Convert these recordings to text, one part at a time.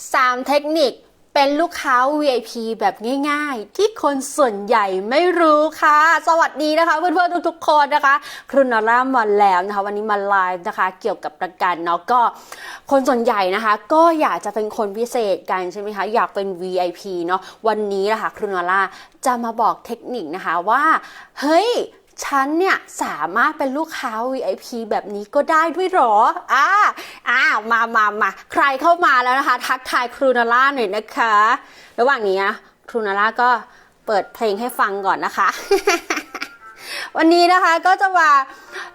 3 เทคนิคเป็นลูกค้า VIP แบบง่ายๆ ที่คนส่วนใหญ่ไม่รู้ค่ะ สวัสดีนะคะเพื่อนๆทุกๆคนนะคะครูนร่ามาแล้วนะคะวันนี้มาไลฟ์นะคะ เกี่ยวกับประกันเนาะก็คนส่วนใหญ่นะคะ ก็อยากจะเป็นคนพิเศษกันใช่ไหมคะอยากเป็น VIP เนาะวันนี้นะคะครูนร่าจะมาบอกเทคนิคนะคะว่า เฮ้ย ฉันเนี่ยสามารถเป็นลูกค้า VIP แบบนี้ก็ได้ด้วยหรอ อ่า อ่า มามามา ใครเข้ามาแล้วนะคะ ทักทายครูนาร่าหน่อยนะคะ ระหว่างนี้นะครูนาร่าก็เปิดเพลงให้ฟังก่อนนะคะ วันนี้นะคะก็จะมา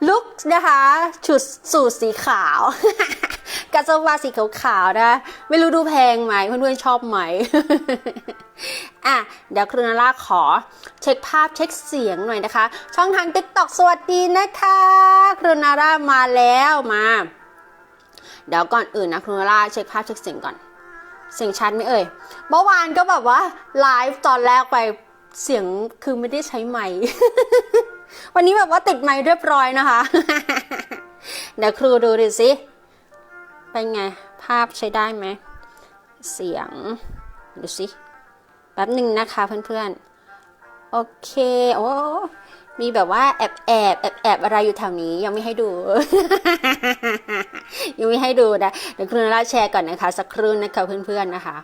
ลุกนะคะชุดสูทสีขาวกับสวาสีขาวๆนะไม่รู้ดูแพงไหมเพื่อนๆชอบไหมอะเดี๋ยวครูนาร่าขอเช็คภาพเช็คเสียงหน่อยนะคะ ช่องทาง TikTok สวัสดีนะคะครูนาร่ามาแล้วมา เดี๋ยวก่อนอื่นนะครูนาร่าเช็คภาพเช็คเสียงก่อน เสียงชัดไหมเอ่ยเมื่อวานก็แบบว่าไลฟ์ตอนแรกไป เสียงคือไม่ได้ใช้ไมค์วันนี้แบบว่าติดไมค์เรียบร้อยนะคะ เดี๋ยวครูดูดิสิเป็นไง ภาพใช้ได้ไหม เสียง ดูสิ แป๊บหนึ่งนะคะเพื่อนๆ โอเค โอ้มีแบบว่าแอบแอบแอบแอบอะไรอยู่แถวนี้ยังไม่ให้ดู ยังไม่ให้ดูนะ เดี๋ยวครูนาราแชร์ก่อนนะคะ สักครู่นะคะเพื่อนๆนะคะ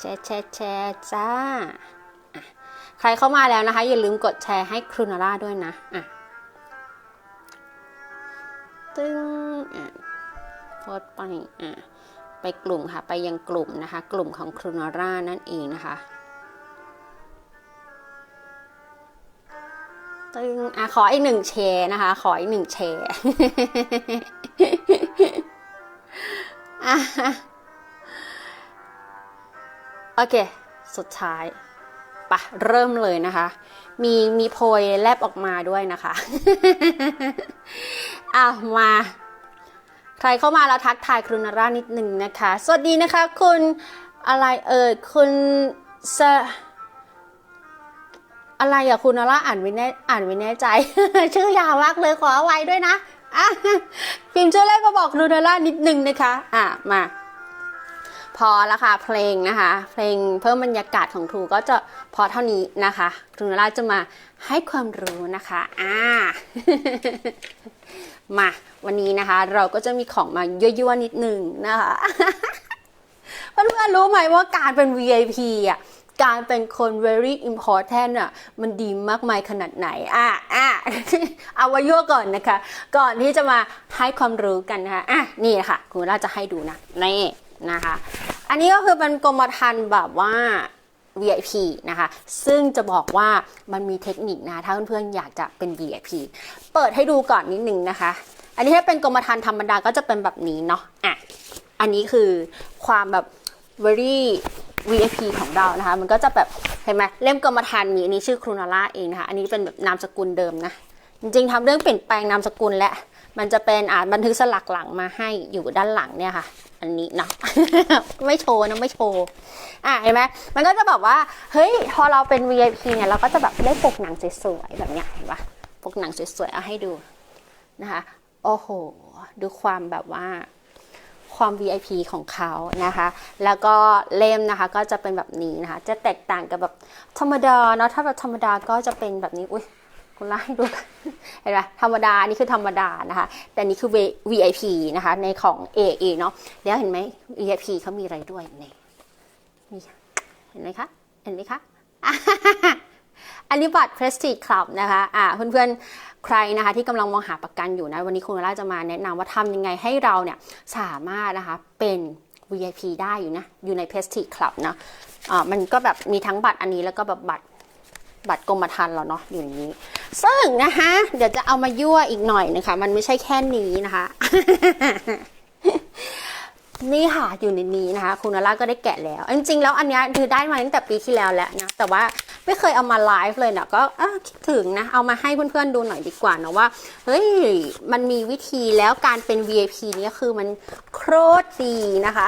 แชร์แชร์แชร์จ้า ใครเข้ามาแล้วนะคะ อย่าลืมกดแชร์ให้ครูนาราด้วยนะอะตึ้งอะโพสไปอะไปกลุ่มค่ะ ไปยังกลุ่มนะคะ กลุ่มของครูนาร่านั่นเองนะคะตึงอะขออีกหนึ่งแชร์นะคะ ขออีกหนึ่งแชร์อะ โอเค สุดท้ายปะเริ่มเลยนะคะ มีมีโพยแลบออกมาด้วยนะคะอะมา ใครเข้ามาแล้วทักทายครูนาร่านิดหนึ่งนะคะ สวัสดีนะคะ คุณอะไรเอ่ยคุณสะอะไรอะคุณนาร่าอ่านไม่แน่อ่านไม่แน่ใจ ชื่อยาวมากเลยขอเอาไว้ด้วยนะอะพิมพ์ชื่อเล่นมาบอกครูนาร่านิดหนึ่งนะคะ อะมา พอแล้วค่ะเพลงนะคะ เพลงเพิ่มบรรยากาศของครูก็จะพอเท่านี้นะคะครูนราจะมาให้ความรู้นะคะอ่ามาวันนี้นะคะ เราก็จะมีของมายั่วๆนิดนึงนะคะเพื่อนๆรู้ไหมว่าการเป็น VIP อะการเป็นคน very important อะ มันดีมากมายขนาดไหน อะ อะ เอาไว้ยั่วก่อนนะคะ ก่อนที่จะมาให้ความรู้กันนะคะ อะ นี่ค่ะ คุณราจะให้ดูนะ นี่ นะคะ อันนี้ก็คือเป็นกรมธรรม์แบบว่า VIP นะคะ ซึ่งจะบอกว่ามันมีเทคนิคนะ ถ้าเพื่อนๆอยากจะเป็น VIP เปิดให้ดูก่อนนิดนึงนะคะ อันนี้ถ้าเป็นกรมธรรม์ธรรมดาก็จะเป็นแบบนี้เนาะ อะ อันนี้คือความแบบ very VIP ของเรานะคะ มันก็จะแบบ เห็นไหมเล่มกรมธรรม์มีอันนี้ชื่อครูนาร่าเองนะคะ อันนี้เป็นแบบนามสกุลเดิมนะ จริงๆทำเรื่องเปลี่ยนแปลงนามสกุลและ มันจะเป็นอ่านบันทึกสลักหลังมาให้อยู่ด้านหลังเนี่ยค่ะ อันนี้เนาะไม่โชว์นะไม่โชว์อะเห็นไหมมันก็จะแบบว่าเฮ้ยพอเราเป็น VIP เนี่ยเราก็จะแบบได้ปกหนังสวยๆแบบเนี้ยเห็นปะปกหนังสวยๆเอาให้ดูนะคะโอ้โห ดูความแบบว่าความ VIP ของเขานะคะ แล้วก็เล่มนะคะก็จะเป็นแบบนี้นะคะ จะแตกต่างกับแบบธรรมดาเนาะถ้าแบบธรรมดาก็จะเป็นแบบนี้อุ้ย คุณล่าให้ดูเห็นไหมธรรมดานี่คือธรรมดานะคะ แต่นี่คือ VIP นะคะ ในของ AA เนาะแล้วเห็นไหม VIP เขามีอะไรด้วยนี่นี่เห็นไหมคะ เห็นไหมคะอันนี้บัตร Prestige Club นะคะอ่าเพื่อนๆ ใครนะคะที่กำลังมองหาประกันอยู่นะ วันนี้คุณล่าจะมาแนะนำว่าทำยังไงให้เราเนี่ยสามารถนะคะเป็น VIP ได้อยู่นะ อยู่ใน Prestige Club นะอ่ามันก็แบบมีทั้งบัตรอันนี้แล้วก็แบบบัตร บัตรกรมธรรม์เราเนาะอยู่นนี้ ซึ่งนะคะ เดี๋ยวจะเอามายั่วอีกหน่อยนะคะ มันไม่ใช่แค่นี้นะคะ นี่ค่ะอยู่ในนี้นะคะ คุณนาร่าก็ได้แกะแล้ว จริงๆแล้วอันนี้คือได้มาตั้งแต่ปีที่แล้วแล้วนะ แต่ว่าไม่เคยเอามาไลฟ์เลยนะก็คิดถึงนะ เอามาให้เพื่อนๆดูหน่อยดีกว่านะว่า เฮ้ย มันมีวิธีแล้วการเป็น VIP นี่คือมันโคตรดีนะคะ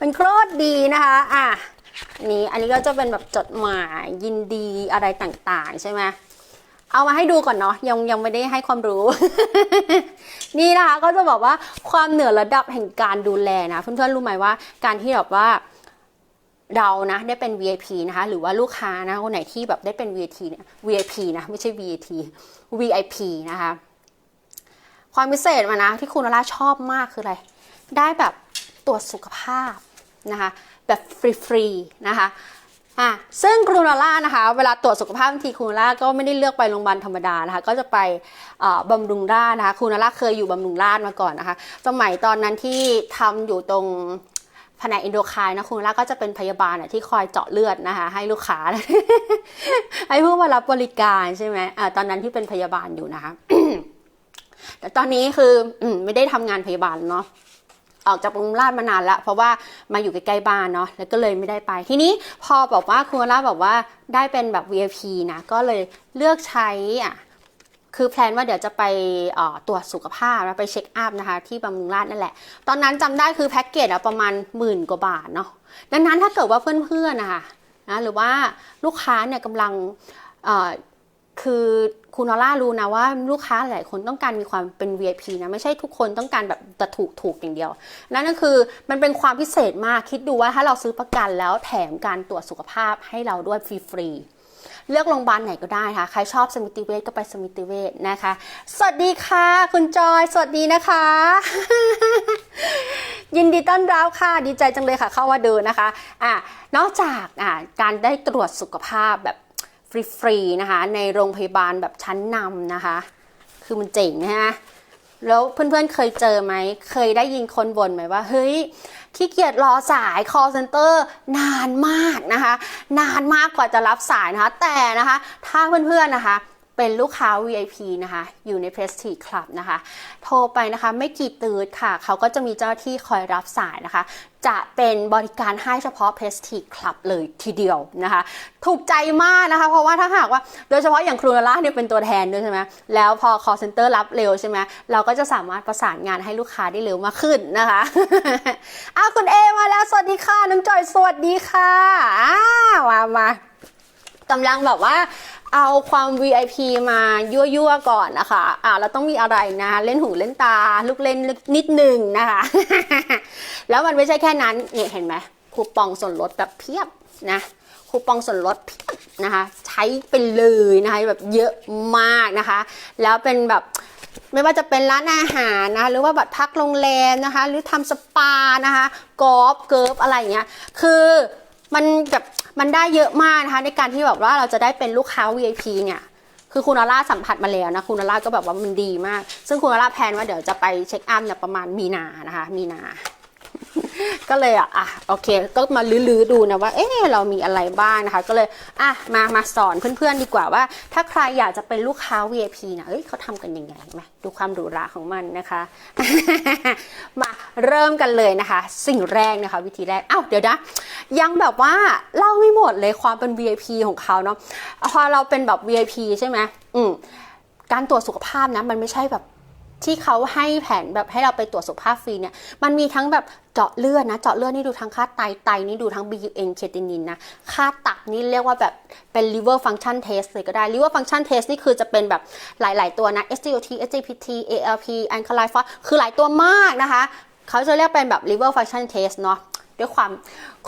มันโคตรดีนะคะ อะ นี่อันนี้ก็จะเป็นแบบจดหมายยินดีอะไรต่างๆ ใช่ไหมเอามาให้ดูก่อนเนาะยังยังไม่ได้ให้ความรู้ นี่นะคะก็จะบอกว่าความเหนือระดับแห่งการดูแลนะเพื่อนๆรู้ไหมว่าการที่แบบว่าเรานะได้เป็น VIP นะคะหรือว่าลูกค้านะคนไหนที่แบบได้เป็น VIP เนี่ย VIP นะไม่ใช่ VAT VIP นะคะความพิเศษมานะที่คุณนราชอบมากคืออะไร ได้แบบตรวจสุขภาพนะคะ แบบฟรีๆนะคะอะซึ่งครูนาร่านะคะเวลาตรวจสุขภาพบางทีครูนาร่าก็ไม่ได้เลือกไปโรงพยาบาลธรรมดานะคะก็จะไปบำรุงราษฎร์นะคะครูนาร่าเคยอยู่บำรุงราษฎร์มาก่อนนะคะสมัยตอนนั้นที่ทำอยู่ตรงแผนกอินโดคายนะครูนาร่าก็จะเป็นพยาบาลอะที่คอยเจาะเลือดนะคะ ให้ลูกค้าให้ผู้มารับบริการใช่ไหมอ่าตอนนั้นที่เป็นพยาบาลอยู่นะคะแต่ตอนนี้คืออมไม่ได้ทำงานพยาบาลเนาะ ออกจากบำรุงราชมานานละเพราะว่ามาอยู่ใกล้ๆบ้านเนาะแล้วก็เลยไม่ได้ไป ทีนี้พอบอกว่าคุณราบอกว่าได้เป็นแบบ VIP นะก็เลยเลือกใช้อะคือแพลนว่าเดี๋ยวจะไปตรวจสุขภาพแล้วไปเช็คอัพนะคะ ที่บำรุงราชนั่นแหละ ตอนนั้นจำได้คือแพ็กเกจอะประมาณหมื่นกว่าบาทเนาะดังนั้นถ้าเกิดว่าเพื่อนๆนะคะนะหรือว่าลูกค้าเนี่ยกำลังอ คือคุณอร่ารู้นะว่าลูกค้าหลายคนต้องการมีความเป็น VIP นะไม่ใช่ทุกคนต้องการแบบแต่ถูกถูกอย่างเดียว นั่นก็คือมันเป็นความพิเศษมากคิดดูว่าถ้าเราซื้อประกันแล้วแถมการตรวจสุขภาพให้เราด้วยฟรีๆเลือกโรงพยาบาลไหนก็ได้ค่ะ ใครชอบสมิติเวชก็ไปสมิติเวชนะคะ สวัสดีค่ะ คุณจอย สวัสดีนะคะ ยินดีต้อนรับค่ะ ดีใจจังเลยค่ะ เข้ามาดูนะคะ อะ นอกจากอะการได้ตรวจสุขภาพแบบ ฟรีๆนะคะ ในโรงพยาบาลแบบชั้นนำนะคะ คือมันเจ๋งนะฮะแล้วเพื่อนๆเคยเจอไหม เคยได้ยินคนบ่นไหมว่า เฮ้ยขี้เกียจรอสาย call center นานมากนะคะ นานมากกว่าจะรับสายนะคะ แต่นะคะ ถ้าเพื่อนๆนะคะ เป็นลูกค้า VIP นะคะ อยู่ใน Prestige Club นะคะ โทรไปนะคะไม่กี่ตืดค่ะ เขาก็จะมีเจ้าหน้าที่คอยรับสายนะคะ จะเป็นบริการให้เฉพาะ Prestige Club เลยทีเดียวนะคะ ถูกใจมากนะคะ เพราะว่าถ้าหากว่าโดยเฉพาะอย่างครูนาร่าเนี่ยเป็นตัวแทนด้วยใช่ไหมแล้วพอ call center รับเร็วใช่ไหมเราก็จะสามารถประสานงานให้ลูกค้าได้เร็วมากขึ้นนะคะอ้าวคุณเอมาแล้วสวัสดีค่ะน้องจอยสวัสดีค่ะอ้าวมามากำลังแบบว่า เอาความ VIP มายั่วๆก่อนนะคะ อ่าเราต้องมีอะไรนะ เล่นหูเล่นตา ลูกเล่นนิดหนึ่งนะคะ แล้วมันไม่ใช่แค่นั้นเนี่ยเห็นไหมคูปองส่วนลดแบบเพียบนะคูปองส่วนลดเพียบนะคะ ใช้ไปเลยนะคะแบบเยอะมากนะคะ แล้วเป็นแบบไม่ว่าจะเป็นร้านอาหารนะคะหรือว่าบัตรพักโรงแรมนะคะ หรือทำสปานะคะกอล์ฟเกิร์ฟอะไรอย่างเงี้ยคือมันแบบ มันได้เยอะมากนะคะ ในการที่แบบว่าเราจะได้เป็นลูกค้า VIP เนี่ยคือคุณอาร่าสัมผัสมาแล้วนะคุณอาร่าก็แบบว่ามันดีมาก ซึ่งคุณอาร่าแพลนว่าเดี๋ยวจะไปเช็คอัพเนี่ยประมาณมีนานะคะ มีนา ก็เลยอะอะโอเค ก็มาลื้อๆดูนะว่า เอ๊ะเรามีอะไรบ้างนะคะ ก็เลยอะมามาสอนเพื่อนๆดีกว่าว่า ถ้าใครอยากจะเป็นลูกค้า VIP นะเอ้ยเขาทำกันยังไงมาดูความหรูหราของมันนะคะ มาเริ่มกันเลยนะคะ สิ่งแรกนะคะ วิธีแรกอ้าวเดี๋ยวนะยังแบบว่าเล่าไม่หมดเลยความเป็น VIP ของเขาเนาะพอเราเป็นแบบ VIP ใช่ไหมอืมการตรวจสุขภาพนะมันไม่ใช่แบบ ที่เขาให้แผนแบบให้เราไปตรวจสุขภาพฟรีเนี่ยมันมีทั้งแบบเจาะเลือดนะ เจาะเลือดนี่ดูทั้งค่าไตไตนี่ดูทั้ง BUN เคตินินนะ ค่าตับนี่เรียกว่าแบบเป็น liver function test เลยก็ได้ liver function test นี่คือจะเป็นแบบหลาย ๆ ตัวนะ SGOT SGPT ALP alkaline phos คือหลายตัวมากนะคะ เขาจะเรียกเป็นแบบ liver function test เนาะด้วยความ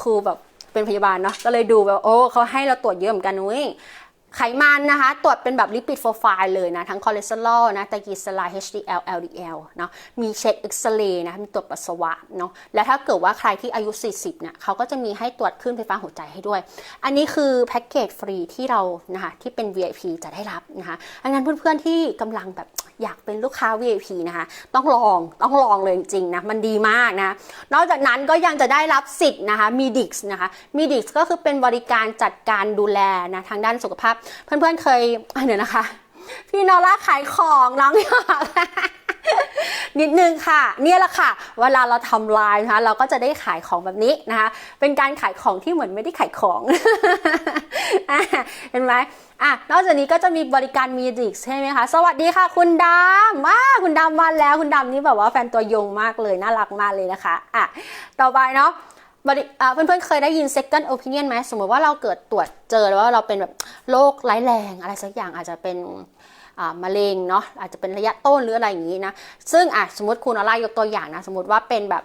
ครูแบบเป็นพยาบาลเนาะก็เลยดูแบบโอ้เขาให้เราตรวจเยอะเหมือนกันนุ้ย ไขมันนะคะ ตรวจเป็นแบบลิปิดโปรไฟล์เลยนะ ทั้งคอเลสเตอรอลนะไตรกลีเซอไรด์ HDL LDL เนาะมีเช็คเอ็กซเรย์นะมีตรวจปัสสาวะเนาะแล้วถ้าเกิดว่าใครที่อายุ 40เนี่ยเขาก็จะมีให้ตรวจคลื่นไฟฟ้าหัวใจให้ด้วย อันนี้คือแพ็กเกจฟรีที่เรานะคะที่เป็น VIP จะได้รับนะคะอันนั้นเพื่อนๆที่กำลังแบบอยากเป็นลูกค้า VIP นะคะ ต้องลองต้องลองเลยจริงๆนะมันดีมากนะ นอกจากนั้นก็ยังจะได้รับสิทธิ์นะคะมีดิกส์นะคะมีดิกส์ก็คือเป็นบริการจัดการดูแลนะทางด้านสุขภาพเพื่อนๆเคยเดี๋ยวนะคะ พี่นอร่าขายของน้องหยอกนิดนึงค่ะ เนี่ยแหละค่ะ เวลาเราทำไลน์นะคะ เราก็จะได้ขายของแบบนี้นะคะ เป็นการขายของที่เหมือนไม่ได้ขายของเห็นไหมอะนอกจากนี้ก็จะมีบริการมีดิกใช่ไหมคะ สวัสดีค่ะ คุณดำว้าคุณดำมาแล้วคุณดำนี่แบบว่าแฟนตัวยงมากเลยน่ารักมากเลยนะคะอะต่อไปเนาะ เพื่อนๆเคยได้ยิน second opinion ไหมสมมติว่าเราเกิดตรวจเจอแล้วว่าเราเป็นแบบโรคร้ายแรงอะไรสักอย่างอาจจะเป็นมะเร็งเนาะอาจจะเป็นระยะต้นหรืออะไรอย่างนี้นะซึ่งอะสมมติคุณออร่ายกตัวอย่างนะ สมมติว่าเป็นแบบ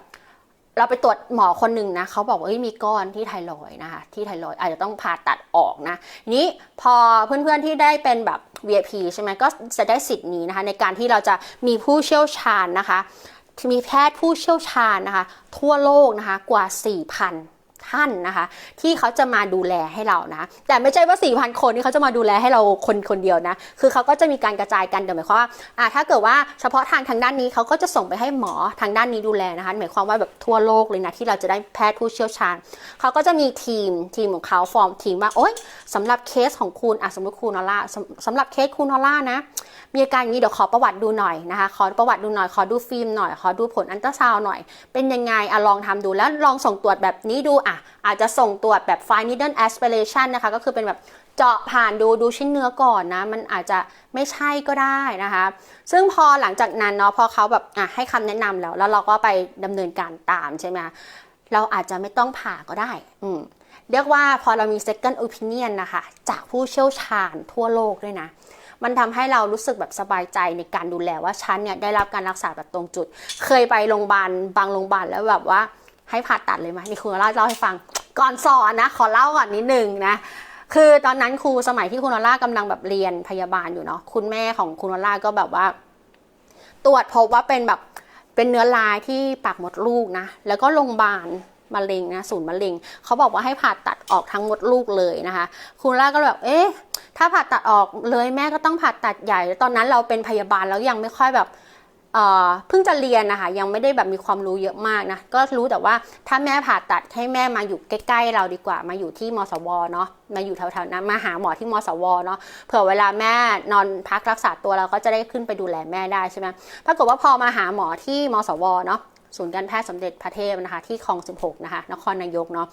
เราไปตรวจหมอคนหนึ่งนะเขาบอกว่ามีก้อนที่ไทรอยนะคะที่ไทรอยอาจจะต้องผ่าตัดออกนะนี้พอเพื่อนๆที่ได้เป็นแบบ VIP ใช่ไหมก็จะได้สิทธิ์นี้นะคะในการที่เราจะมีผู้เชี่ยวชาญนะคะ มีแพทย์ผู้เชี่ยวชาญนะคะ ทั่วโลกนะคะกว่า 4,000ท่านนะคะที่เขาจะมาดูแลให้เรานะ แต่ไม่ใช่ว่า 4,000 คนที่เขาจะมาดูแลให้เราคนคนเดียวนะ คือเขาก็จะมีการกระจายกันแต่หมายความว่าถ้าเกิดว่าเฉพาะทางทางด้านนี้เขาก็จะส่งไปให้หมอทางด้านนี้ดูแลนะคะ หมายความว่าแบบทั่วโลกเลยนะที่เราจะได้แพทย์ผู้เชี่ยวชาญเขาก็จะมีทีมทีมของเขาฟอร์มทีมว่าโอ๊ยสำหรับเคสของคุณอะสมมติคุณนอล่าสำสำหรับเคสคุณนอล่านะมีอาการอย่างนี้เดี๋ยวขอประวัติดูหน่อยนะคะ ขอประวัติดูหน่อย ขอดูฟิล์มหน่อย ขอดูผลอันตราซาวน์หน่อย เป็นยังไงอะลองทำดูแล้วลองส่งตรวจแบบนี้ดูอะอาจจะส่งตรวจแบบ fine needle aspiration นะคะ ก็คือเป็นแบบเจาะผ่านดูดูชิ้นเนื้อก่อนนะ มันอาจจะไม่ใช่ก็ได้นะคะ ซึ่งพอหลังจากนั้นเนาะพอเขาแบบอะให้คำแนะนำแล้ว แล้วเราก็ไปดำเนินการตามใช่ไหมเราอาจจะไม่ต้องผ่าก็ได้ อืมเรียกว่าพอเรามี second opinion นะคะ จากผู้เชี่ยวชาญทั่วโลกด้วยนะ มันทำให้เรารู้สึกแบบสบายใจในการดูแลว่าฉันเนี่ยได้รับการรักษาแบบตรงจุด เคยไปโรงพยาบาลบางโรงพยาบาลแล้วแบบว่าให้ผ่าตัดเลยไหมนี่ครูเล่าเล่าให้ฟังก่อนสอนนะ ขอเล่าก่อนนิดนึงนะคือตอนนั้นครูสมัยที่คุณอล่ากำลังแบบเรียนพยาบาลอยู่เนาะคุณแม่ของคุณอล่าก็แบบว่า ตรวจพบว่าเป็นแบบเป็นเนื้อลายที่ปากมดลูกนะ แล้วก็โรงพยาบาลมะเร็งนะศูนย์มะเร็งเขาบอกว่าให้ผ่าตัดออกทั้งมดลูกเลยนะคะ คุณล่าก็แบบเอ๊ะ ถ้าผ่าตัดออกเลยแม่ก็ต้องผ่าตัดใหญ่ ตอนนั้นเราเป็นพยาบาลแล้วยังไม่ค่อยแบบเพิ่งจะเรียนนะคะยังไม่ได้แบบมีความรู้เยอะมากนะก็รู้แต่ว่าถ้าแม่ผ่าตัดให้แม่มาอยู่ใกล้ๆเราดีกว่า มาอยู่ที่มสวเนาะมาอยู่แถวๆนั้นมาหาหมอที่มสวเนาะเผื่อเวลาแม่นอนพักรักษาตัวเราก็จะได้ขึ้นไปดูแลแม่ได้ใช่ไหมปรากฏว่าพอมาหาหมอที่มสวเนาะศูนย์การแพทย์สมเด็จพระเทพนะคะที่คลอง 16 นะคะนครนายกเนาะ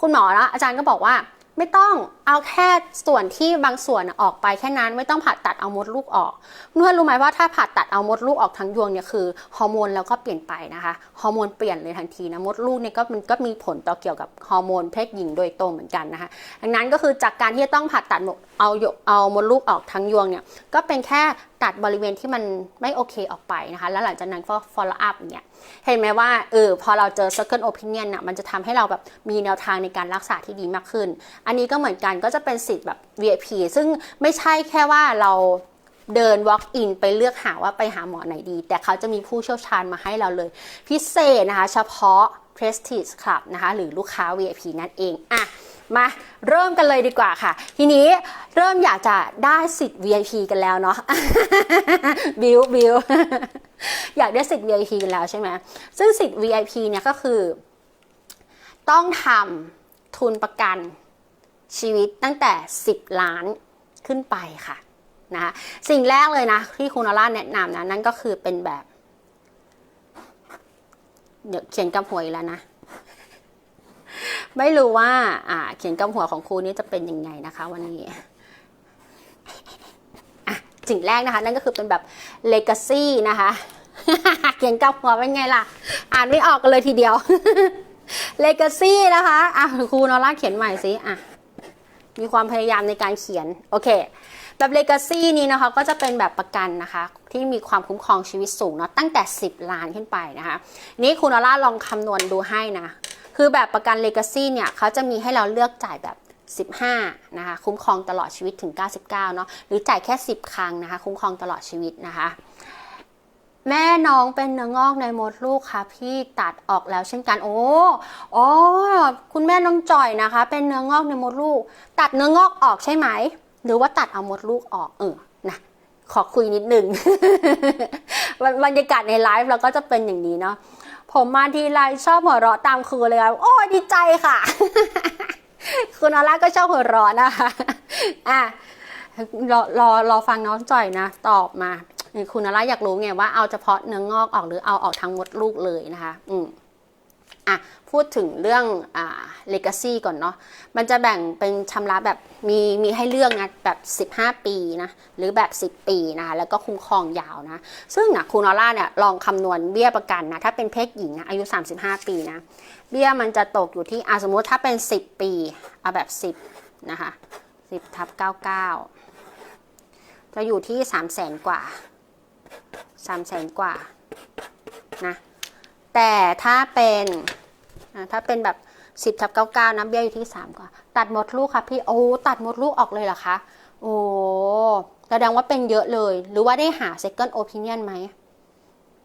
คุณหมอนะอาจารย์ก็บอกว่า ไม่ต้องเอาแค่ส่วนที่บางส่วนออกไปแค่นั้นไม่ต้องผ่าตัดเอามดลูกออกเพื่อนรู้ไหมว่าถ้าผ่าตัดเอามดลูกออกทั้งยวงเนี่ยคือฮอร์โมนแล้วก็เปลี่ยนไปนะคะฮอร์โมนเปลี่ยนเลยทันทีนะมดลูกเนี่ยก็มันก็มีผลต่อเกี่ยวกับฮอร์โมนเพศหญิงโดยตรงเหมือนกันนะคะดังนั้นก็คือจากการที่ต้องผ่าตัดเอาเอามดลูกออกทั้งยวงเนี่ยก็เป็นแค่ ตัดบริเวณที่มันไม่โอเคออกไปนะคะ แล้วหลังจากนั้นก็ follow up เนี่ยเห็นไหมว่าเออพอเราเจอ second opinion น่ะมันจะทำให้เราแบบมีแนวทางในการรักษาที่ดีมากขึ้น อันนี้ก็เหมือนกันก็จะเป็นสิทธิ์แบบ VIP ซึ่งไม่ใช่แค่ว่าเราเดิน walk in ไปเลือกหาว่าไปหาหมอไหนดี แต่เขาจะมีผู้เชี่ยวชาญมาให้เราเลย พิเศษนะคะ เฉพาะ Prestige Club นะคะหรือลูกค้า VIP นั่นเองอะมาเริ่มกันเลยดีกว่าค่ะ ทีนี้เริ่มอยากจะได้สิทธิ์ VIP กันแล้วเนาะบิวบิวอยากได้สิทธิ์ VIP กันแล้วใช่ไหมซึ่งสิทธิ์ VIP เนี่ยก็คือ ต้องทำทุนประกันชีวิตตั้งแต่ 10 ล้านขึ้นไปค่ะนะคะสิ่งแรกเลยนะที่คุณอล่าแนะนำนะนั่นก็คือเป็นแบบ เดี๋ยวเขียนกับหัวอีกแล้วนะ ไม่รู้ว่า อ่า เขียนกับหัวของครูนี้จะเป็นยังไงนะคะ วันนี้อะสิ่งแรกนะคะ นั่นก็คือเป็นแบบ legacy นะคะ เขียนกับหัวเป็นไงล่ะ อ่านไม่ออกกันเลยทีเดียว legacy นะคะ อะครูนอร่าเขียนใหม่สิอะมีความพยายามในการเขียน โอเค แบบ legacy นี้นะคะก็จะเป็นแบบประกันนะคะ ที่มีความคุ้มครองชีวิตสูงเนาะตั้งแต่ 10 ล้านขึ้นไปนะคะ นี่คุณอร่าลองคำนวณดูให้นะ คือแบบประกัน legacy เนี่ยเขาจะมีให้เราเลือกจ่ายแบบ15 นะคะ คุ้มครองตลอดชีวิตถึง 99 เนาะหรือจ่ายแค่ 10 ครั้งนะคะ คุ้มครองตลอดชีวิตนะคะ แม่น้องเป็นเนื้องอกในมดลูกค่ะพี่ตัดออกแล้วเช่นกัน โอ้อ๋อคุณแม่น้องจ่อยนะคะ เป็นเนื้องอกในมดลูก ตัดเนื้องอกออกใช่ไหม หรือว่าตัดเอามดลูกออกเออนะขอคุยนิดนึงบรรยากาศในไลฟ์เราก็จะเป็นอย่างนี้เนาะผมมาทีไรชอบหัวเราะตามครูเลยครับโอ้ดีใจค่ะ คุณอาร่าก็ชอบหัวเราะนะคะอะรอรอรอฟังน้องจ่อยนะ ตอบมา คุณอาร่าอยากรู้ไงว่าเอาเฉพาะเนื้องอกออกหรือเอาออกทั้งมดลูกเลยนะคะ อืมอะ พูดถึงเรื่องอ่า legacy ก่อนเนาะ มันจะแบ่งเป็นชำระแบบมีมีให้เลือกนะแบบ 15 ปีนะ หรือแบบ 10 ปีนะคะแล้วก็คุ้มครองยาวนะ ซึ่งนะคุณออร่าเนี่ยลองคำนวณเบี้ยประกันนะ ถ้าเป็นเพศหญิงนะอายุ 35 ปีนะ เบี้ยมันจะตกอยู่ที่อะสมมติถ้าเป็น 10 ปีเอาแบบ 10 นะคะ 10ทับ99 จะอยู่ที่สามแสนกว่าสามแสนกว่านะ แต่ถ้าเป็น ถ้าเป็นแบบสิบทับเก้าเก้านะเบี้ยอยู่ที่สามกว่า ตัดหมดลูกค่ะพี่ โอ้ ตัดหมดลูกออกเลยเหรอคะ โอ้แสดงว่าเป็นเยอะเลย หรือว่าได้หา second opinion ไหม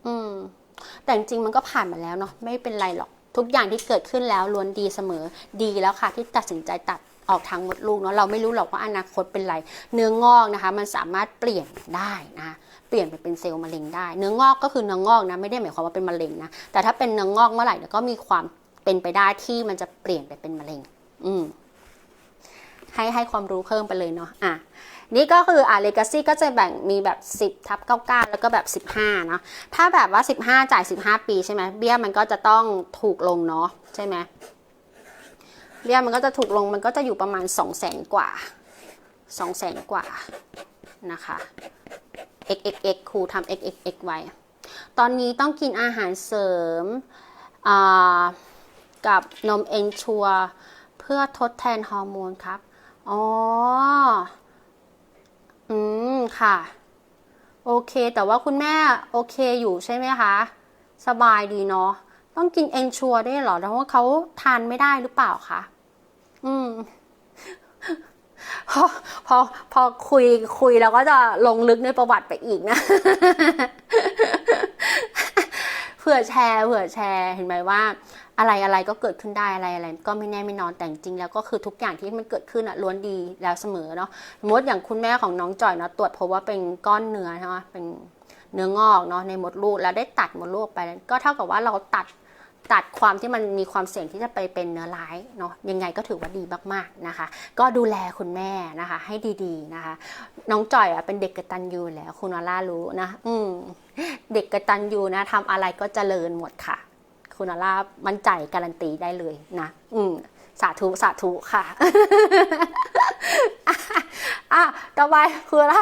อืม แต่จริงมันก็ผ่านมาแล้วเนาะ ไม่เป็นไรหรอก ทุกอย่างที่เกิดขึ้นแล้วล้วนดีเสมอ ดีแล้วค่ะ ที่ตัดสินใจตัดออกทางมดลูกเนาะ เราไม่รู้หรอกว่าอนาคตเป็นไร เนื้องอกนะคะ มันสามารถเปลี่ยนได้นะเปลี่ยนไปเป็นเซลล์มะเร็งได้ เนื้องอกก็คือเนื้องอกนะ ไม่ได้หมายความว่าเป็นมะเร็งนะ แต่ถ้าเป็นเนื้องอกเมื่อไหร่ก็มีความ เป็นไปได้ที่มันจะเปลี่ยนไปเป็นมะเร็ง อืมให้ให้ความรู้เพิ่มไปเลยเนาะอะนี่ก็คืออ่า legacy ก็จะแบ่งมีแบบ 10ทับ99 แล้วก็แบบ 15เนาะถ้าแบบว่า 15 จ่าย 15 ปีใช่ไหมเบี้ยมันก็จะต้องถูกลงเนาะใช่ไหมเบี้ยมันก็จะถูกลงมันก็จะอยู่ประมาณ 2 0 0แสนกว่า 2 0 0แสนกว่านะคะ x x x ครูทำ x x x ไว้ ตอนนี้ต้องกินอาหารเสริมอ่า กับนมเอนชัวเพื่อทดแทนฮอร์โมนครับ อ๋อ อืม ค่ะ โอเค แต่ว่าคุณแม่โอเคอยู่ใช่ไหมคะ สบายดีเนาะ ต้องกินเอนชัวด้วยเหรอ แล้วว่าเขาทานไม่ได้หรือเปล่าคะ อืมพอพอพอคุยคุยแล้วก็จะลงลึกในประวัติไปอีกนะ ผื่อแชร์เผื่อแชร์เห็นไหมว่า อะไรอะไรก็เกิดขึ้นได้อะไรอะไรก็ไม่แน่ไม่นอนแต่จริงแล้วก็คือทุกอย่างที่มันเกิดขึ้นอะล้วนดีแล้วเสมอเนาะสมมติอย่างคุณแม่ของน้องจอยเนาะตรวจพบว่าเป็นก้อนเนื้อใช่ไหมเป็นเนื้องอกเนาะในมดลูกแล้วได้ตัดมดลูกไปก็เท่ากับว่าเราตัด ตัดความที่มันมีความเสี่ยงที่จะไปเป็นเนื้อร้ายเนาะยังไงก็ถือว่าดีมากๆนะคะ ก็ดูแลคุณแม่นะคะ ให้ดีๆนะคะ น้องจอยอะเป็นเด็กกระตัญญูแล้วคุณวาล่ารู้นะ อืมเด็กกระตัญญูนะทำอะไรก็เจริญหมดค่ะ คุณอาล่ามั่นใจการันตีได้เลยนะ อืมสาธุสาธุค่ะอะต่อไปคุณอาล่า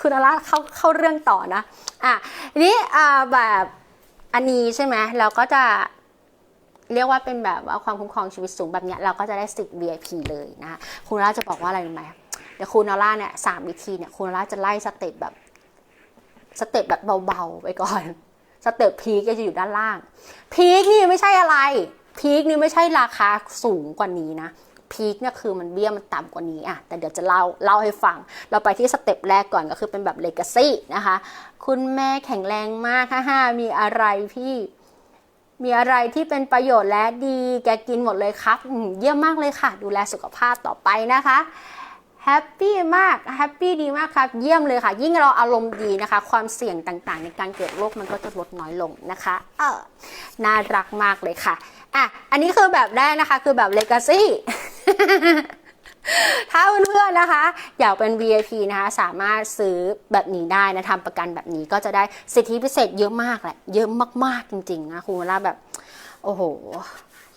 คุณอาล่าเข้าเข้าเรื่องต่อนะ อะนี้อ่าแบบอันนี้ใช่ไหมเราก็จะ เรียกว่าเป็นแบบว่าความคุ้มครองชีวิตสูงแบบเนี้ยเราก็จะได้สิทธิ์ VIP เลยนะคะคุณอล่าจะบอกว่าอะไรรู้ไหมเดี๋ยวคุณอล่าเนี่ยสามวิธีเนี่ยคุณอล่าจะไล่สเต็ปแบบสเต็ปแบบเบาๆไปก่อนสเต็ปพีกจะอยู่ด้านล่าง พีคนี่ไม่ใช่อะไร พีคนี่ไม่ใช่ราคาสูงกว่านี้นะ พีคเนี่ยคือมันเบี้ยมันต่ำกว่านี้อะแต่เดี๋ยวจะเล่าเล่าให้ฟัง เราไปที่สเต็ปแรกก่อนก็คือเป็นแบบเลกาซี่นะคะ คุณแม่แข็งแรงมากฮ่ามีอะไรพี่ มีอะไรที่เป็นประโยชน์และดีแกกินหมดเลยครับ เยี่ยมมากเลยค่ะ ดูแลสุขภาพต่อไปนะคะแฮปปี้มากแฮปปี้ดีมากครับ เยี่ยมเลยค่ะ ยิ่งเราอารมณ์ดีนะคะ ความเสี่ยงต่างๆ ในการเกิดโรคมันก็จะลดน้อยลงนะคะ เออน่ารักมากเลยค่ะ อะ อันนี้คือแบบแรกนะคะ คือแบบ Legacy ถ้าเพื่อนๆนะคะ อยากเป็น VIP นะคะสามารถซื้อแบบนี้ได้นะทำประกันแบบนี้ก็จะได้สิทธิพิเศษเยอะมากแหละ เยอะมากๆจริงๆนะคุณเวลาแบบ โอ้โห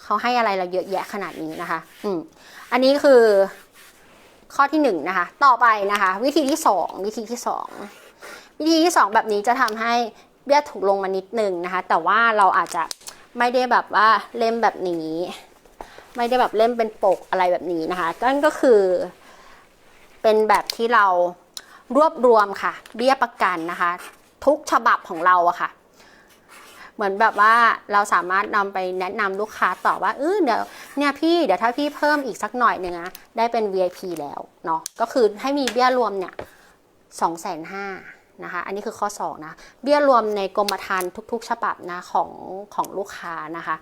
เขาให้อะไรเราเยอะแยะขนาดนี้นะคะ อืมอันนี้คือข้อที่หนึ่งนะคะ ต่อไปนะคะ วิธีที่สองวิธีที่สองวิธีที่สองแบบนี้จะทำให้เบี้ยถูกลงมานิดนึงนะคะ แต่ว่าเราอาจจะไม่ได้แบบว่าเล่มแบบนี้ ไม่ได้แบบเล่มเป็นปกอะไรแบบนี้นะคะนั่นก็คือเป็นแบบที่เรารวบรวมค่ะ เบี้ยประกันนะคะ ทุกฉบับของเราอะค่ะ เหมือนแบบว่าเราสามารถนำไปแนะนำลูกค้าต่อว่าเออเดี๋ยวเนี่ยพี่เดี๋ยวถ้าพี่เพิ่มอีกสักหน่อยหนึ่งนะได้เป็น VIP แล้วเนาะก็คือให้มีเบี้ยรวมเนี่ยสองแสนห้า นะคะ อันนี้คือข้อ2นะ เบี้ยรวมในกรมธรรม์ทุก ๆ ฉบับนะของของลูกค้านะคะ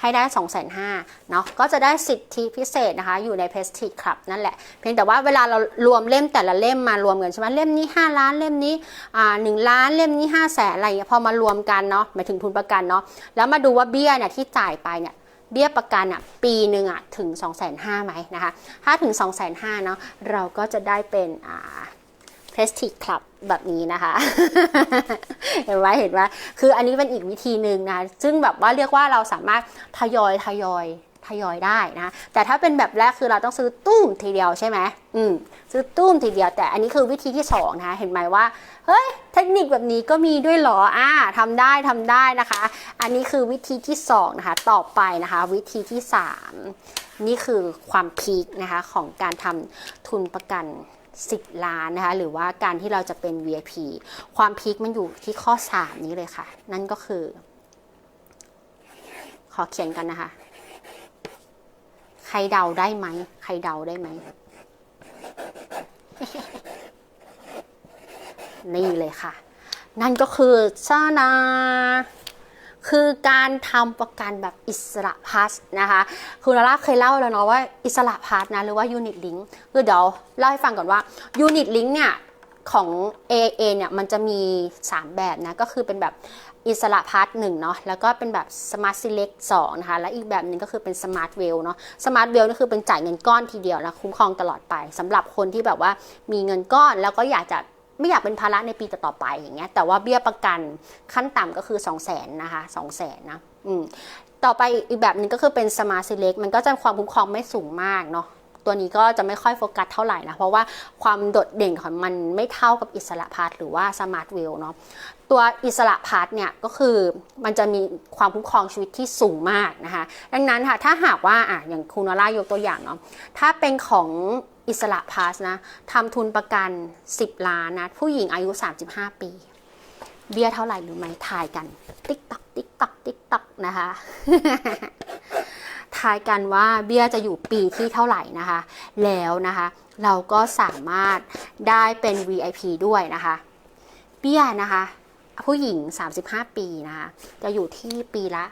ให้ได้ 2 5 0 0 0เนาะ ก็จะได้สิทธิพิเศษนะคะ อยู่ใน Prestige Club นั่นแหละ เพียงแต่ว่าเวลาเรารวมเล่มแต่ละเล่มมารวมกันใช่ไหมเล่มนี้ 5 ล้านเล่มนี้อ่าหนึ่งล้านเล่มนี้5 0 0แสนอะไรเงี้ย พอมารวมกันเนาะ หมายถึงทุนประกันเนาะ แล้วมาดูว่าเบี้ยเนี่ยที่จ่ายไปเนี่ยเบี้ยประกันอะปีหนึ่งอะถึง 2 5 0 0 0 0ไหมนะคะ ถ้าถึง 2 5 0 0 0เนาะเราก็จะได้เป็นอ่า Prestige Club แบบนี้นะคะ เห็นไหมเห็นไหมคืออันนี้เป็นอีกวิธีหนึ่งนะซึ่งแบบว่าเรียกว่าเราสามารถทยอยทยอยทยอยได้นะแต่ถ้าเป็นแบบแรกคือเราต้องซื้อตุ้มทีเดียวใช่ไหมอืมซื้อตุ้มทีเดียว แต่อันนี้คือวิธีที่สองนะเห็นไหมว่าเฮ้ยเทคนิคแบบนี้ก็มีด้วยหรออ่าทำได้ทำได้นะคะ อันนี้คือวิธีที่สองนะคะต่อไปนะคะ วิธีที่สามนี่คือความพีคนะคะของการทำทุนประกัน 10 ล้านนะคะหรือว่าการที่เราจะเป็น VIP ความพีคมันอยู่ที่ข้อ 3 นี้เลยค่ะ นั่นก็คือ ขอเขียนกันนะคะ ใครเดาได้ไหม ใครเดาได้ไหม นี่เลยค่ะ นั่นก็คือซานา คือการทำประกันแบบอิสระพัสนะคะคุณลาล่าเคยเล่าแล้วเนาะว่าอิสระพัสนะหรือว่ายูนิตลิงคือเดี๋ยวเล่าให้ฟังก่อนว่ายูนิตลิงเนี่ยของ AA เนี่ยมันจะมี 3 แบบนะ ก็คือเป็นแบบอิสระพัสหนึ่งเนาะแล้วก็เป็นแบบ Smart Select 2 นะคะ และอีกแบบหนึ่งก็คือเป็น Smart w e l l เนาะ Smart w e l l นี่คือเป็นจ่ายเงินก้อนทีเดียวนะ คุ้มครองตลอดไปสำหรับคนที่แบบว่ามีเงินก้อนแล้วก็อยากจะ ไม่อยากเป็นภาระในปีต่อๆไปอย่างเงี้ยแต่ว่าเบี้ยประกันขั้นต่ำก็คือ 2 0 0แสนนะคะ2 0 0แสนนะอืมต่อไปอีกแบบหนึงก็คือเป็น Smart Select มันก็จะความคุ้มครองไม่สูงมากเนาะตัวนี้ก็จะไม่ค่อยโฟกัสเท่าไหร่นะ เพราะว่าความโดดเด่นของมันไม่เท่ากับอิสระพาร์ทหรือว่า Smart w e l l เนาะตัวอิสระพาร์ทเนี่ยก็คือมันจะมีความคุ้มครองชีวิตที่สูงมากนะคะ ดังนั้นค่ะถ้าหากว่าอะอย่างคุณนอร่ายกตัวอย่างเนาะถ้าเป็นของ อิสระพาสนะทำทุนประกัน 10 ล้านนะ ผู้หญิงอายุ 35 ปี เบี้ยเท่าไหร่หรือไม่ทายกัน ติ๊กตักติ๊กตักติ๊กตักนะคะ ทายกันว่าเบี้ยจะอยู่ปีที่เท่าไหร่นะคะ แล้วนะคะ เราก็สามารถได้เป็น VIP ด้วยนะคะ เบี้ยนะคะ ผู้หญิง 35 ปีนะคะ จะอยู่ที่ปีละ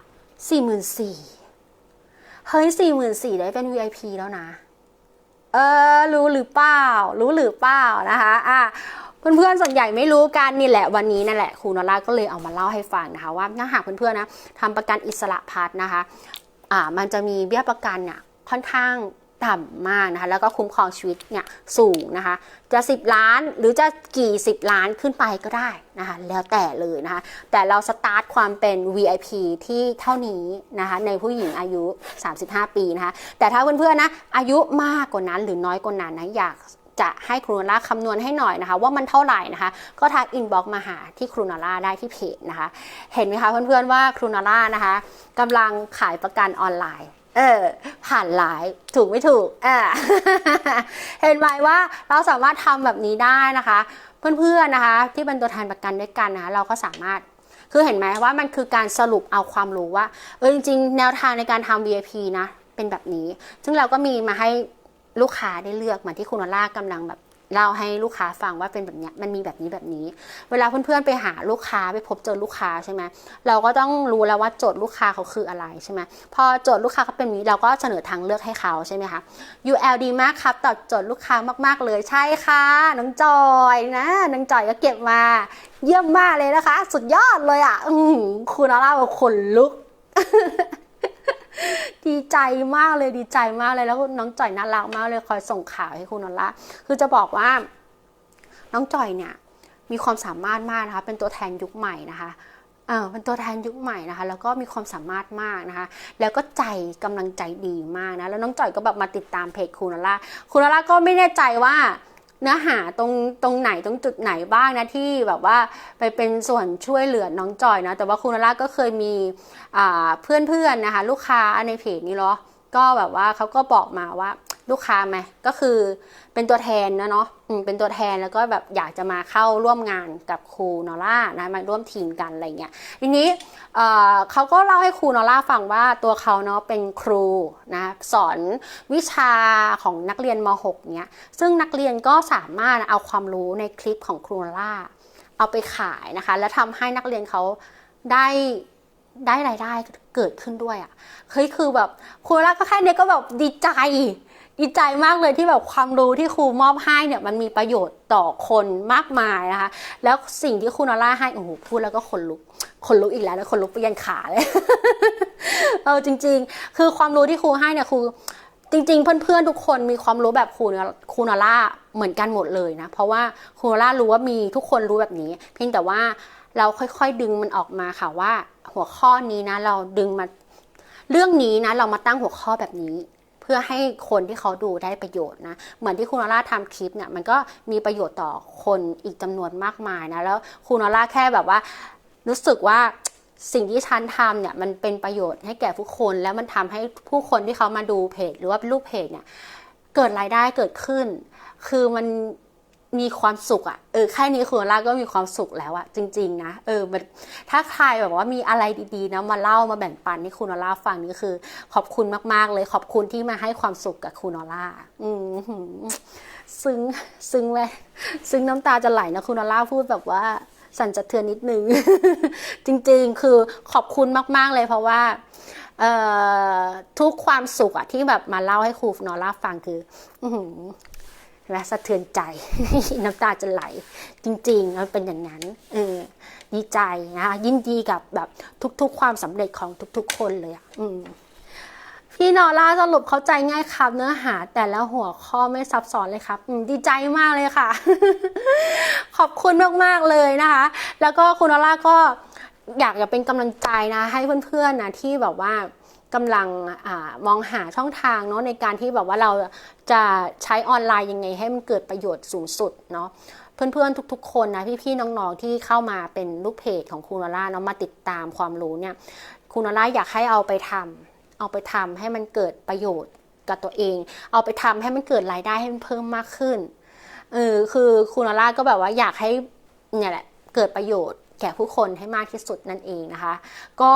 44,000เฮ้ย 44,000ได้เป็น VIP แล้วนะ เออรู้หรือเปล่า รู้หรือเปล่านะคะอะเพื่อนๆส่วนใหญ่ไม่รู้กันนี่แหละวันนี้นั่นแหละครูนอร่าก็เลยเอามาเล่าให้ฟังนะคะ ว่าถ้าหากเพื่อนๆนะทำประกันอิสระพัฒนะคะอ่ามันจะมีเบี้ยประกันเนี่ยค่อนข้าง ต่ำมากนะคะ แล้วก็คุ้มครองชีวิตเนี่ยสูงนะคะ จะ 10 ล้านหรือจะกี่ 10 ล้านขึ้นไปก็ได้นะคะ แล้วแต่เลยนะคะ แต่เราสตาร์ทความเป็น VIP ที่เท่านี้นะคะ ในผู้หญิงอายุ 35 ปีนะคะ แต่ถ้าเพื่อนๆนะอายุมากกว่านั้นหรือน้อยกว่านั้นนะอยากจะให้ครูนล่าคำนวณให้หน่อยนะคะ ว่ามันเท่าไหร่นะคะ ก็ทักอินบ็อกมาหาที่ครูนล่าได้ที่เพจนะคะ เห็นไหมคะเพื่อนๆว่าครูนล่านะคะกำลังขายประกันออนไลน์ เออผ่านหลายถูกไม่ถูกอ่าเห็นไหมว่าเราสามารถทำแบบนี้ได้นะคะ เพื่อนๆนะคะ ที่เป็นตัวแทนประกันด้วยกันนะคะเราก็สามารถคือเห็นไหมว่ามันคือการสรุปเอาความรู้ว่าเออจริงๆ แนวทางในการทำ VIP นะ เป็นแบบนี้ ซึ่งเราก็มีมาให้ลูกค้าได้เลือกเหมือนที่คุณล่ากำลังแบบ เล่าให้ลูกค้าฟังว่าเป็นแบบนี้มันมีแบบนี้แบบนี้ เวลาเพื่อนๆไปหาลูกค้าไปพบเจอลูกค้าใช่ไหมเราก็ต้องรู้แล้วว่าโจทย์ลูกค้าเขาคืออะไรใช่ไหมพอโจทย์ลูกค้าเขาเป็นนี้เราก็เสนอทางเลือกให้เขาใช่ไหมคะ UL ดีมากครับตอบโจทย์ลูกค้ามากๆเลยใช่ค่ะน้องจอยนะน้องจอยก็เก็บมา เยี่ยมมากเลยนะคะ สุดยอดเลยอะอืคุณอาร่าบอกขนลุก ดีใจมากเลยดีใจมากเลยแล้วน้องจ่อยน่ารักมากเลยคอยส่งข่าวให้คุณนล่าคือจะบอกว่า น้องจ่อยเนี่ย มีความสามารถมากนะคะ เป็นตัวแทนยุคใหม่นะคะเออเป็นตัวแทนยุคใหม่นะคะ แล้วก็มีความสามารถมากนะคะ แล้วก็ใจกำลังใจดีมากนะ แล้วน้องจ่อยก็แบบมาติดตามเพจคุณนล่าคุณนล่าก็ไม่แน่ใจว่า เนื้อหาตรงตรงไหนตรงจุดไหนบ้างนะที่แบบว่าไปเป็นส่วนช่วยเหลือน้องจอยนะแต่ว่าคุณล่าก็เคยมีเพื่อนเพื่อนนะคะ ลูกค้าในเพจนี้เนาะก็แบบว่าเขาก็บอกมาว่า ลูกค้าไหมก็คือเป็นตัวแทนนะเนาะเป็นตัวแทนแล้วก็แบบอยากจะมาเข้าร่วมงานกับครูนอร่านะมาร่วมทีมกันอะไรเงี้ยทีนี้เเขาก็เล่าให้ครูนอร่าฟังว่าตัวเขาเนาะเป็นครูนะสอนวิชาของนักเรียนม .6 เนี้ยซึ่งนักเรียนก็สามารถเอาความรู้ในคลิปของครูนอร่าเอาไปขายนะคะ แล้วทำให้นักเรียนเขาได้ได้รายได้เกิดขึ้นด้วยอะ่ะเฮ้ยคือแบบครูนอร่าก็แค่เนี้ยก็แบบดีใจ ดีใจมากเลยที่แบบความรู้ที่ครูมอบให้เนี่ยมันมีประโยชน์ต่อคนมากมายนะคะ แล้วสิ่งที่ครูนอร่าให้โอ้โหพูดแล้วก็ขนลุกขนลุกอีกแล้วนะขนลุกไปยันขาเลยเออจริง ๆ คือความรู้ที่ครูให้เนี่ยครูจริง ๆ เพื่อนๆทุกคนมีความรู้แบบครูครูนอร่าเหมือนกันหมดเลยนะเพราะว่าครูนอร่ารู้ว่ามีทุกคนรู้แบบนี้ เพียงแต่ว่าเราค่อยๆดึงมันออกมาค่ะว่า หัวข้อนี้นะ เราดึงมาเรื่องนี้นะ เรามาตั้งหัวข้อแบบนี้ พื่อให้คนที่เขาดูได้ประโยชน์นะ เหมือนที่คุณอล่าทำคลิปเนี่ยมันก็มีประโยชน์ต่อคนอีกจำนวนมากมายนะ แล้วคุณอล่าแค่แบบว่ารู้สึกว่าสิ่งที่ฉันทำเนี่ยมันเป็นประโยชน์ให้แก่ผู้คนแล้วมันทำให้ผู้คนที่เขามาดูเพจ หรือว่าเป็นลูกเพจเนี่ยเกิดรายได้เกิดขึ้น คือมัน มีความสุขอะเออแค่นี้คุณล่าก็มีความสุขแล้วอะจริง ๆ นะเออมันถ้าใครแบบว่ามีอะไรดีๆนะมาเล่ามาแบ่งปันให้คุณล่าฟังนี่คือ ขอบคุณมากๆเลย ขอบคุณที่มาให้ความสุขกับคุณล่าอืมซึ้งซึ้งเลยซึ้งน้ำตาจะไหลนะคุณล่าพูดแบบว่า สั่นสะเทือนนิดนึง จริง ๆ คือขอบคุณมาก ๆ เลยเพราะว่าทุกความสุขอะที่แบบมาเล่าให้ครูนอร่าฟังคืออ และสะเทือนใจ น้ำตาจะไหลจริงๆมันเป็นอย่างนั้นเออดีใจนะคะยินดีกับแบบทุกๆ ความสำเร็จของทุกๆ คนเลยอะอืมพี่นอร่าสรุปเข้าใจง่ายครับ เนื้อหาแต่ละหัวข้อไม่ซับซ้อนเลยครับดีใจมากเลยค่ะ ขอบคุณมากๆเลยนะคะ แล้วก็คุณนอร่าก็อยากจะเป็นกำลังใจนะ ให้เพื่อนๆนะที่แบบว่า กำลังอมองหาช่องทางเนาะในการที่แบบว่าเราจะใช้ออนไลน์ยังไงให้มันเกิดประโยชน์สูงสุดเนาะเพื่อนๆทุกๆ คนนะพี่ๆน้องๆที่เข้ามาเป็นลูกเพจของคุณนล่าเนาะมาติดตามความรู้เนี่ยคุณนล่าอยากให้เอาไปทำเอาไปทำให้มันเกิดประโยชน์กับตัวเอง เอาไปทำให้มันเกิดรายได้ให้มันเพิ่มมากขึ้นเออคือคุณนล่าก็แบบว่าอยากให้เนี่ยแหละเกิดประโยชน์แก่ผู้คนให้มากที่สุดนั่นเองนะคะ ก็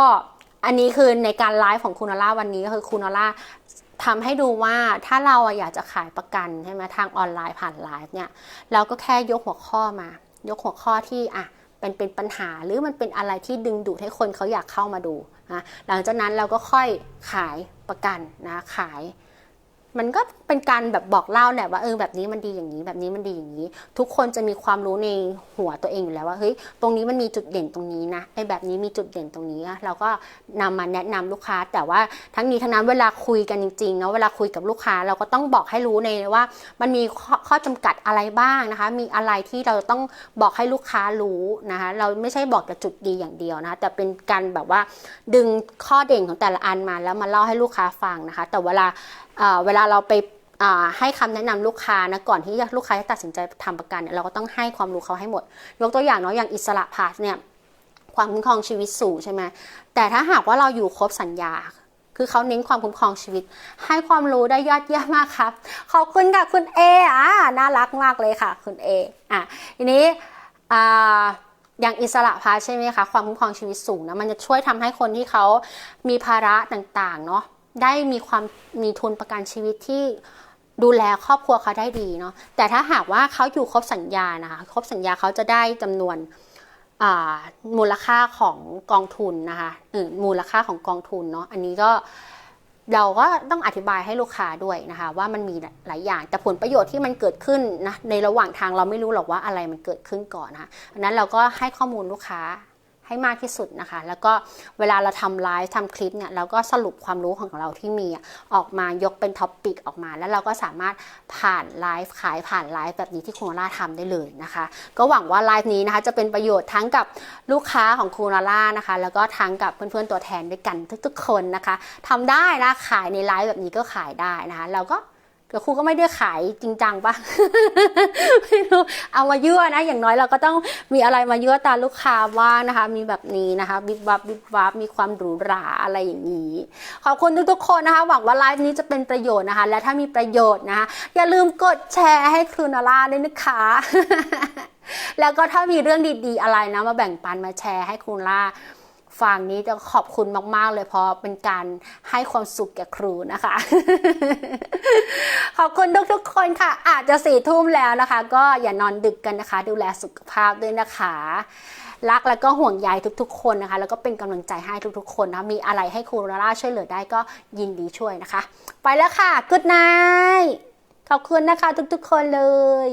อันนี้คือในการไลฟ์ของคุณนล่าวันนี้ก็คือคุณนล่าทำให้ดูว่าถ้าเราอยากจะขายประกันใช่ไหมทางออนไลน์ผ่านไลฟ์เนี่ยเราก็แค่ยกหัวข้อมา ยกหัวข้อที่อะเป็นเป็นปัญหาหรือมันเป็นอะไรที่ดึงดูดให้คนเขาอยากเข้ามาดูนะหลังจากนั้นเราก็ค่อยขายประกันนะขาย มันก็เป็นการแบบบอกเล่าแหละว่าเออแบบนี้มันดีอย่างนี้ แบบนี้มันดีอย่างนี้ ทุกคนจะมีความรู้ในหัวตัวเองอยู่แล้วว่าเฮ้ยตรงนี้มันมีจุดเด่นตรงนี้นะไอ้แบบนี้มีจุดเด่นตรงนี้เราก็นำมาแนะนำลูกค้า แต่ว่าทั้งนี้ทั้งนั้นเวลาคุยกันจริงๆเนาะเวลาคุยกับลูกค้าเราก็ต้องบอกให้รู้ในว่า มันมีข้อขอจำกัดอะไรบ้างนะคะ มีอะไรที่เราต้องบอกให้ลูกค้ารู้นะคะเราไม่ใช่บอกแต่จุดดีอย่างเดียวนะะแต่เป็นการแบบว่าดึงข้อเด่นของแต่ละอันมาแล้วมาเล่าให้ลูกค้าฟังนะคะ แต่เวลา เวลาเราไปให้คำแนะนำลูกค้านะก่อนที่ลูกค้าจะตัดสินใจทำประกันเนี่ยเราก็ต้องให้ความรู้เขาให้หมด ยกตัวอย่างเนาะอย่างอิสระพาสเนี่ยความคุ้มครองชีวิตสูงใช่ไหมแต่ถ้าหากว่าเราอยู่ครบสัญญา คือเขาเน้นความคุ้มครองชีวิต ให้ความรู้ได้ยอดเยี่ยมมากครับขอบคุณค่ะคุณเออ่าน่ารักมากเลยค่ะคุณเออะทีนี้อ่าอย่างอิสระพาสใช่ไหมคะความคุ้มครองชีวิตสูงนะมันจะช่วยทำให้คนที่เขามีภาระต่างๆเนาะ ได้มีความมีทุนประกันชีวิตที่ดูแลครอบครัวเขาได้ดีเนาะแต่ถ้าหากว่าเขาอยู่ครบสัญญานะคะครบสัญญาเขาจะได้จำนวนมูลค่าของกองทุนนะคะเออมูลค่าของกองทุนเนาะอันนี้ก็เราก็ต้องอธิบายให้ลูกค้าด้วยนะคะ ว่ามันมีหลายอย่าง แต่ผลประโยชน์ที่มันเกิดขึ้นนะในระหว่างทางเราไม่รู้หรอกว่าอะไรมันเกิดขึ้นก่อนนะคะอันนั้นเราก็ให้ข้อมูลลูกค้า ให้มากที่สุดนะคะ แล้วก็เวลาเราทำไลฟ์ทำคลิปเนี่ยเราก็สรุปความรู้ของเราที่มีอออกมายกเป็นท็อปปิกออกมา แล้วเราก็สามารถผ่านไลฟ์ขายผ่านไลฟ์แบบนี้ที่คุณล่าทำได้เลยนะคะ ก็หวังว่าไลฟ์นี้นะคะจะเป็นประโยชน์ทั้งกับลูกค้าของคุณล่านะคะ แล้วก็ทั้งกับเพื่อนๆตัวแทนด้วยกันทุกๆคนนะคะทำได้นะขายในไลฟ์แบบนี้ก็ขายได้นะคะเราก็ แต่ครูก็ไม่ได้ขายจริงจังปะไม่รู้เอามายั่วนะ อย่างน้อยเราก็ต้องมีอะไรมายั่วตาลูกค้าว่านะคะ มีแบบนี้นะคะบิบวับบิบวับมีความหรูหราอะไรอย่างนี้ ขอบคุณทุกๆคนนะคะ หวังว่าไลฟ์นี้จะเป็นประโยชน์นะคะ และถ้ามีประโยชน์นะคะ อย่าลืมกดแชร์ให้ครูนาร่าด้วยนะคะแล้วก็ถ้ามีเรื่องดีๆอะไรนะมาแบ่งปันมาแชร์ให้ครูนาร่า ฟังนี้จะขอบคุณมาก ๆ เลยเพราะเป็นการให้ความสุขแก่ครูนะคะ ขอบคุณทุกๆคนค่ะ อาจจะสี่ทุ่มแล้วนะคะ ก็อย่านอนดึกกันนะคะ ดูแลสุขภาพด้วยนะคะรักแล้วก็ห่วงใยทุกๆ คนนะคะ แล้วก็เป็นกำลังใจให้ทุกๆ คนนะมีอะไรให้ครูนาร่าช่วยเหลือได้ก็ยินดีช่วยนะคะ ไปแล้วค่ะ good night ขอบคุณนะคะทุกๆ คนเลย